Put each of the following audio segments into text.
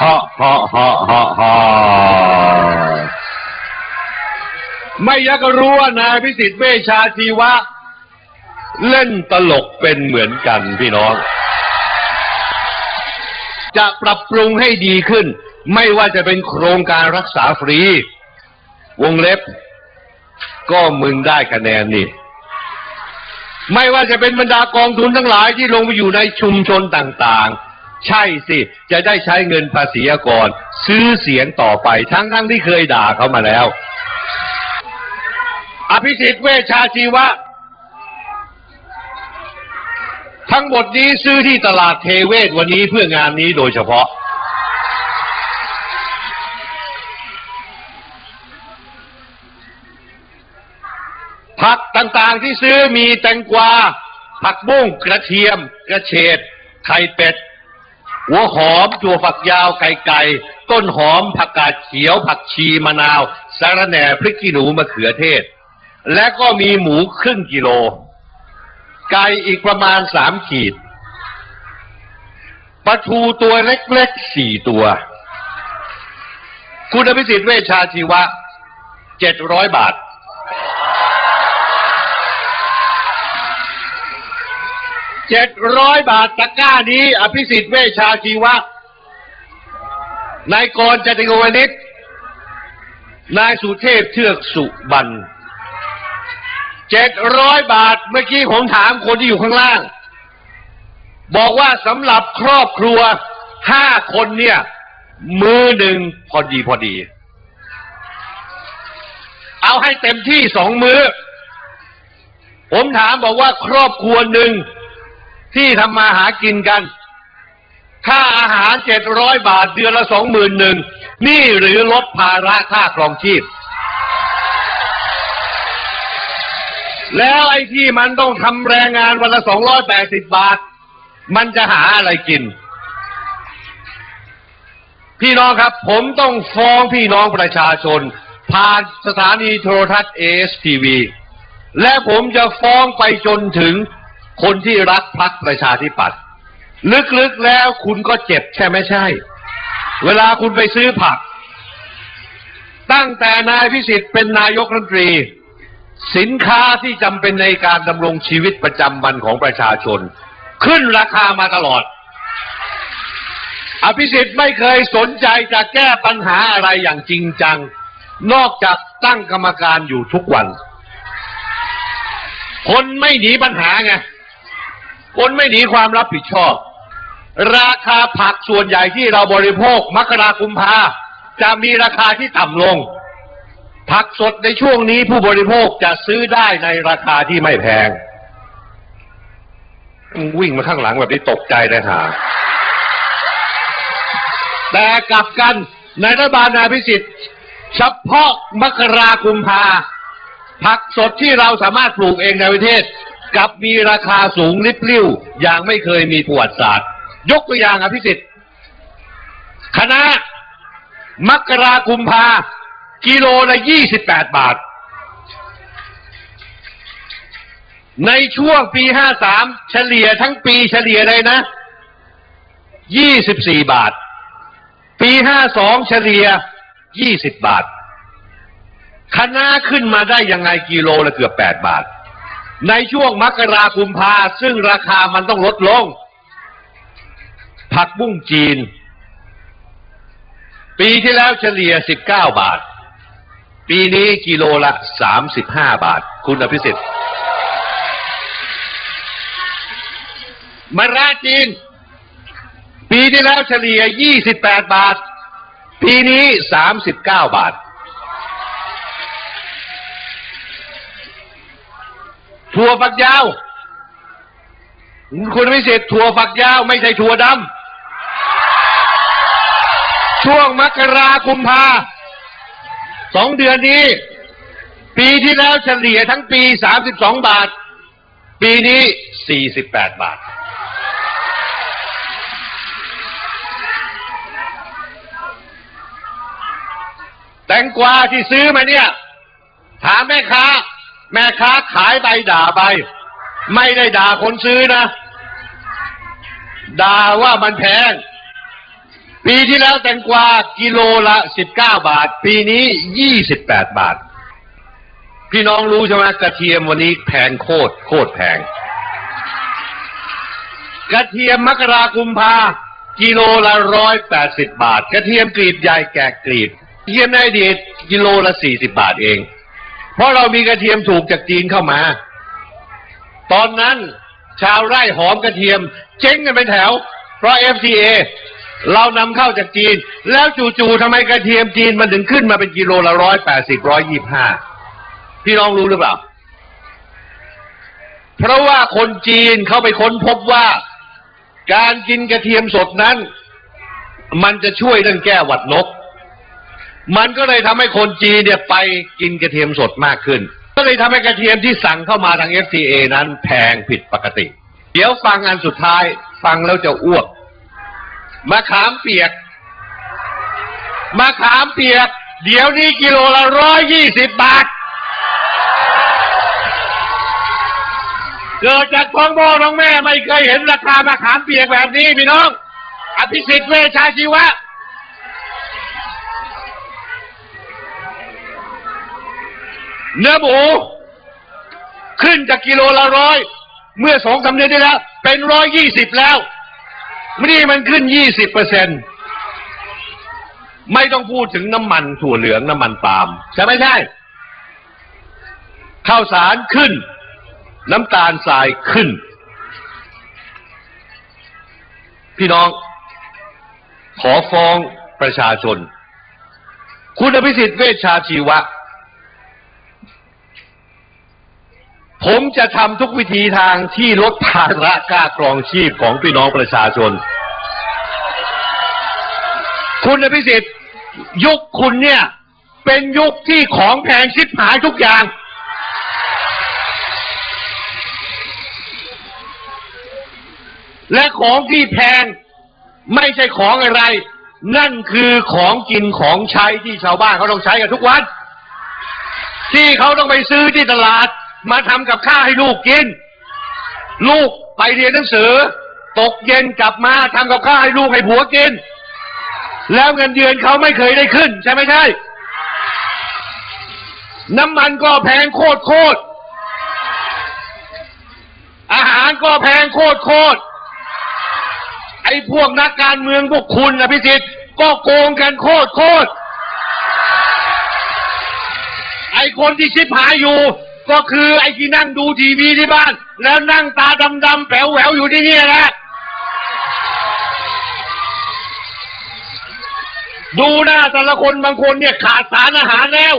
ฮะฮะฮะฮะฮะไม่อยักรู้ว่านายพิสิทธิ์เวชชาชีวะ เล่นตลกเป็นเหมือนกันพี่น้อง จะปรับปรุงให้ดีขึ้น ไม่ว่าจะเป็นโครงการรักษาฟรี วงเล็บ ก็มึงได้คะแนนนี่ไม่ว่าจะเป็นบรรดากองทุนทั้งหลายที่ลงไปอยู่ในชุมชนต่างๆ ใช่สิ จะได้ใช้เงินภาษีอากร ซื้อเสียงต่อไปทั้งๆทที่เคยด่าเขามาแล้ว อภิสิทธิ์เวชชาชีวะ ทั้งหมดนี้ซื้อที่ตลาดเทเวศวันนี้เพื่องานนี้โดยเฉพาะ ผักต่างๆที่ซื้อมีแตงกวา ผักบุ้งกระเทียม กระเฉดไข่เป็ด หัวหอมถั่วฝักยาวไก่ไก่ต้นหอมผักกาดเขียว ผักชีมะนาวสาระแหน่พริกขี้หนูมะเขือเทศ และก็มีหมูครึ่งกิโล ไก่อีกประมาณสามขีดปลาทูตัวเล็กๆสี่ตัว คุณอภิสิทธิ์เวชชาชีวะเจ็ดร้อยบาท เจ็ดร้อยบาทตะกร้านี้ อภิสิทธิ์เวชาชีวะ นายกรจติกวนิชนายสุเทพเทือกสุบันเจ็ดร้อยบาทเมื่อกี้ผมถามคนที่อยู่ข้างล่าง บอกว่าสำหรับครอบครัวห้าคนเนี่ย มือหนึ่งพอดีพอดี เอาให้เต็มที่สองมือ ผมถามบอกว่าครอบครัวหนึ่ง ที่ทำมาหากินกันค่าอาหารเจ็ดร้อยบาทเดือนละสองหมื่นหนึ่งนี่หรือลดภาระค่าครองชีพ แล้วไอ้ที่มันต้องทำแรงงานวันละสองร้อยแปดสิบบาท มันจะหาอะไรกิน พี่น้องครับ ผมต้องฟ้องพี่น้องประชาชน ผ่านสถานีโทรทัศน์เอสทีวีและผมจะฟ้องไปจนถึง คนที่รักพรรคประชาธิปัตย์ลึกๆแล้วคุณก็เจ็บใช่ไหมใช่ เวลาคุณไปซื้อผัก ตั้งแต่นายพิสิทธิ์เป็นนายกรัฐมนตรี สินค้าที่จำเป็นในการดำรงชีวิตประจำวันของประชาชน ขึ้นราคามาตลอด อภิสิทธิ์ไม่เคยสนใจจะแก้ปัญหาอะไรอย่างจริงจัง นอกจากตั้งกรรมการอยู่ทุกวัน คนไม่หนีปัญหาไง คนไม่หนีความรับผิดชอบ ราคาผักส่วนใหญ่ที่เราบริโภคมกราคุมภาจะมีราคาที่ต่ำลง ผักสดในช่วงนี้ผู้บริโภคจะซื้อได้ในราคาที่ไม่แพง วิ่งมาข้างหลังแบบนี้ตกใจเลยฮะแต่กลับกันในรัฐบาลนายพิสิทธิ์เฉพาะมกราคุมภาผักสดที่เราสามารถปลูกเองในประเทศ กับมีราคาสูงริบลิ่วอย่างไม่เคยมีประวัติศาสตร์ ยกตัวอย่างอภิสิทธิ์คณะมกราคุมภากิโลละยี่สิบแปดบาท ในช่วงปีห้าสามเฉลี่ยทั้งปีเฉลี่ยเลยนะยี่สิบสี่บาท ปีห้าสองเฉลี่ยยี่สิบบาทคณะขึ้นมาได้ยังไงกิโลละเกือบแปดบาท ในช่วงมกราคุมภาซึ่งราคามันต้องลดลง ผักบุ้งจีน ปีที่แล้วเฉลี่ยสิบาท ปีนี้กิโลละสามสิบาท คุณอภิสิทธิ์มะระจีน ปีที่แล้วเฉลี่ยยี่สิบาท ปีนี้สามสิบเก้าบาท ถั่วฝักยาว คุณวิเศษถั่วฝักยาว ไม่ใช่ถั่วดำช่วงมกราคุมภาสองเดือนนี้ ปีที่แล้วเฉลี่ยทั้งปีสามสิบสองบาท ปีนี้สี่สิบแปดบาท แตงกวาที่ซื้อมาเนี่ย ถามแม่ค้า แม่ค้าขายใบด่าใบไม่ได้ด่าคนซื้อนะ ด่าว่ามันแพง ปีที่แล้วแตงกวากิโลละ19บเก้าบาท ปีนี้28บแปดบาท พี่น้องรู้ใช่ไหมกระเทียมวันนี้แพงโคตรโคตรแพง กระเทียมมกรากุมภากิโลละร้อยแปดสิบบาท กระเทียมกรีบใหญ่แกะกรีบกระเทียมในอดีตกิโลละสี่สิบบาทเอง เพราะเรามีกระเทียมถูกจากจีนเข้ามา ตอนนั้นชาวไร่หอมกระเทียม เจ๊งกันเป็นแถว เพราะ FTA เรานำเข้าจากจีน แล้วจู่ๆทำไมกระเทียมจีนมันถึงขึ้นมาเป็นกิโลละร้อยแปดสิบร้อยยี่ห้าพี่น้องรู้หรือเปล่า เพราะว่าคนจีนเขาไปค้นพบว่า การกินกระเทียมสดนั้น มันจะช่วยเรื่องแก้หวัดนก มันก็เลยทำให้คนจีนเนี่ยไปกินกระเทียมสดมากขึ้น ก็เลยทำให้กระเทียมที่สั่งเข้ามาทาง FTA นั้นแพงผิดปกติ เดี๋ยวฟังอันสุดท้ายฟังแล้วจะอ้วกมะขามเปียกมะขามเปียก เดี๋ยวนี้กิโลละร้อยยี่สิบบาทเกิดจากท้องพ่อท้องแม่ไม่เคยเห็นราคามะขามเปียกแบบนี้พี่น้อง อภิสิทธิ์เวชชาชีวะ เนื้อหมูขึ้นจากกิโลละร้อยเมื่อสองสาเดือนที่แล้ว เป็นร้อยยี่สิบแล้วนี่มันขึ้นยี่สิบเปอร์เซ็นไม่ต้องพูดถึงน้ำมันถั่วเหลืองน้ำมันปาล์มใช่ไหมใช่ข้าวสารขึ้น น้ำตาลทรายขึ้น พี่น้อง ขอฟ้องประชาชน คุณอภิสิทธิ์เวชชาชีวะ ผมจะทำทุกวิธีทางที่ลดภาระค่าครองชีพของพี่น้องประชาชน คุณอภิสิทธิ์ยุคคุณเนี่ย เป็นยุคที่ของแพงชิบหายทุกอย่าง และของที่แพงไม่ใช่ของอะไร นั่นคือของกินของใช้ที่ชาวบ้านเขาต้องใช้กันทุกวัน ที่เขาต้องไปซื้อที่ตลาด มาทำกับข้าวให้ลูกกิน ลูกไปเรียนหนังสือ ตกเย็นกลับมาทำกับข้าวให้ลูกให้ผัวกิน แล้วเงินเดือนเขาไม่เคยได้ขึ้น ใช่ไหมใช่ น้ำมันก็แพงโคตรโคตรอาหารก็แพงโคตรโคตรไอ้พวกนักการเมืองพวกคุณนะพิสิทธ์ก็โกงกันโคตรโคตรไอ้คนที่ชิบหายอยู่ ก็คือไอ้ที่นั่งดูทีวีที่บ้าน แล้วนั่งตาดำๆแป๋วแหววอยู่ที่นี่แหละดูหน้าแต่ละคนบางคนเนี่ยขาดสารอาหารแล้ว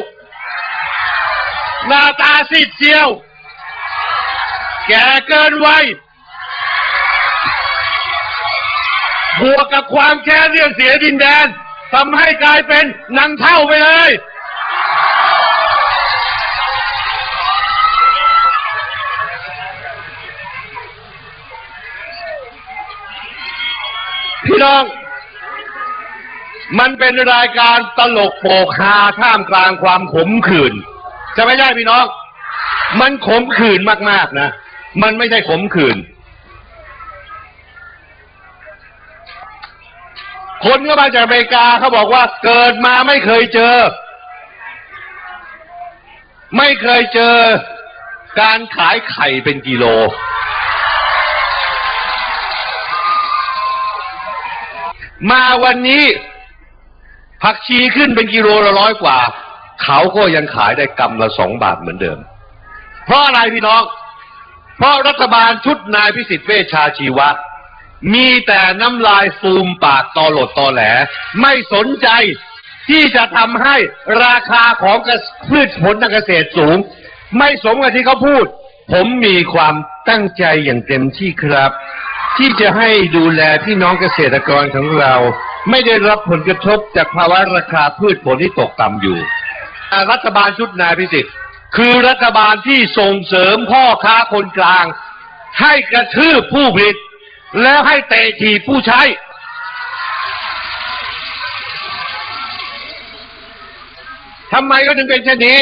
หน้าตาซีดเซียว แก่เกินวัยบวกกับความแค้นเรื่องเสียดินแดนทำให้กลายเป็นนางเท่าไปเลย พี่น้อง มันเป็นรายการตลกโปกฮาท่ามกลางความขมขื่นจะไม่ใช่พี่น้อง มันขมขื่นมากๆนะ มันไม่ใช่ขมขื่นคนก็มาจากอเมริกาเขาบอกว่าเกิดมาไม่เคยเจอ ไม่เคยเจอการขายไข่เป็นกิโล มาวันนี้ ผักชีขึ้นเป็นกิโลละร้อยกว่า เขาก็ยังขายได้กำละสองบาทเหมือนเดิม เพราะอะไรพี่น้อง เพราะรัฐบาลชุดนายพิสิทธิ์เวชชาชีวะ มีแต่น้ำลายฟูมปากตอหลดตอแหล ไม่สนใจที่จะทำให้ราคาของพืชผลทางเกษตรสูง ไม่สมกับที่เขาพูด ผมมีความตั้งใจอย่างเต็มที่ครับ ที่จะให้ดูแลพี่น้องเกษตรกรของเรา ไม่ได้รับผลกระทบจากภาวะราคาพืชผลที่ตกต่ำอยู่ รัฐบาลชุดนายพิสิทธิ์คือรัฐบาลที่ส่งเสริมพ่อค้าคนกลาง ให้กระทืบผู้ผลิต แล้วให้เตะถีบผู้ใช้ ทำไมก็ถึงเป็นเช่นนี้